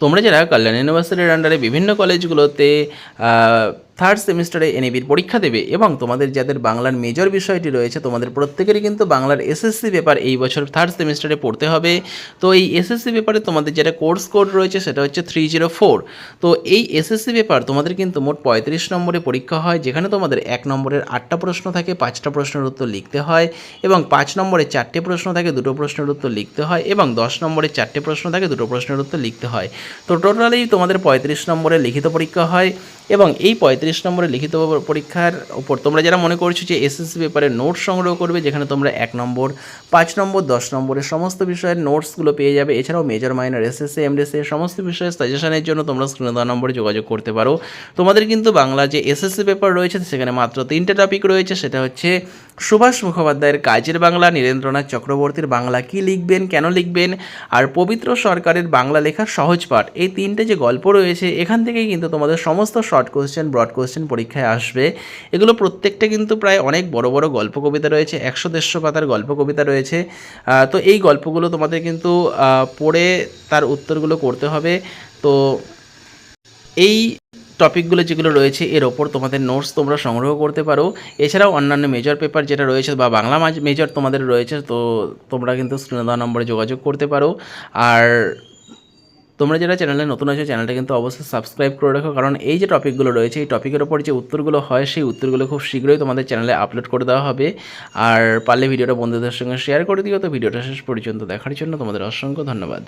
তোমরা যারা কল্যাণ ইউনিভার্সিটির আন্ডারে বিভিন্ন কলেজগুলোতে থার্ড সেমিস্টারে এনএবির পরীক্ষা দেবে এবং তোমাদের যাদের বাংলার মেজর বিষয়টি রয়েছে, তোমাদের প্রত্যেকেরই কিন্তু বাংলার এসএসসি পেপার এই বছর থার্ড সেমিস্টারে পড়তে হবে। তো এই এসএসসি পেপারে তোমাদের যেটা কোর্স কোড রয়েছে, সেটা হচ্ছে থ্রি জিরো ফোর তো এই এসএসসি পেপার তোমাদের কিন্তু মোট পঁয়ত্রিশ নম্বরে পরীক্ষা হয়, যেখানে তোমাদের এক নম্বরের আটটা প্রশ্ন থাকে, পাঁচটা প্রশ্নের উত্তর লিখতে হয় এবং পাঁচ নম্বরে চারটে প্রশ্ন থাকে, দুটো প্রশ্নের উত্তর লিখতে হয় এবং দশ নম্বরে চারটে প্রশ্ন থাকে, দুটো প্রশ্নের উত্তর লিখতে হয়। তো টোটালি তোমাদের পঁয়ত্রিশ নম্বরে লিখিত পরীক্ষা হয় এবং এই পঁয়ত্রিশ নম্বরে লিখিত পরীক্ষার উপর তোমরা যারা মনে করছ যে এসএসসি পেপারে নোটস সংগ্রহ করবে, যেখানে তোমরা এক নম্বর, পাঁচ নম্বর, দশ নম্বরের সমস্ত বিষয়ের নোটসগুলো পেয়ে যাবে। এছাড়াও মেজর মাইনর এসএসসি এমডিসি সমস্ত বিষয়ের সাজেশনের জন্য তোমরা স্ক্রিনে দেওয়া নম্বরে যোগাযোগ করতে পারো। তোমাদের কিন্তু বাংলা যে এসএসসি পেপার রয়েছে, সেখানে মাত্র তিনটে টপিক রয়েছে। সেটা হচ্ছে সুভাষ মুখোপাধ্যায়ের কাজের বাংলা, নীরেন্দ্রনাথ চক্রবর্তীর বাংলা কি লিখবেন, কেন লিখবেন আর পবিত্র সরকারের বাংলা লেখার সহজ পাঠ। এই তিনটে যে গল্প রয়েছে, এখান থেকেই কিন্তু তোমাদের সমস্ত শর্ট কোশ্চেন ব্রড কোশ্চেন পরীক্ষায় আসবে। এগুলো প্রত্যেকটা কিন্তু প্রায় অনেক বড় বড় গল্প কবিতা রয়েছে, একশো দেড়শো পাতার গল্প কবিতা রয়েছে তো এই গল্পগুলো তোমাদের কিন্তু পড়ে তার উত্তরগুলো করতে হবে। তো এই টপিকগুলো যেগুলো রয়েছে এর ওপর তোমাদের নোটস তোমরা সংগ্রহ করতে পারো। এছাড়াও অন্যান্য মেজর পেপার যেটা রয়েছে বা বাংলা মেজর তোমাদের রয়েছে, তো তোমরা কিন্তু স্ক্রিনে দেওয়া নম্বরে যোগাযোগ করতে পারো। আর তোমরা যারা চ্যানেলে নতুন আছো চ্যানেলটা কিন্তু অবশ্যই সাবস্ক্রাইব করে রাখো, কারণ এই যে টপিকগুলো রয়েছে, এই টপিকের ওপর যে উত্তরগুলো হয়, সেই উত্তরগুলো খুব শীঘ্রই তোমাদের চ্যানেলে আপলোড করে দেওয়া হবে। আর পারলে ভিডিওটা বন্ধুদের সঙ্গে শেয়ার করে দিও। তো ভিডিওটা শেষ পর্যন্ত দেখার জন্য তোমাদের অসংখ্য ধন্যবাদ।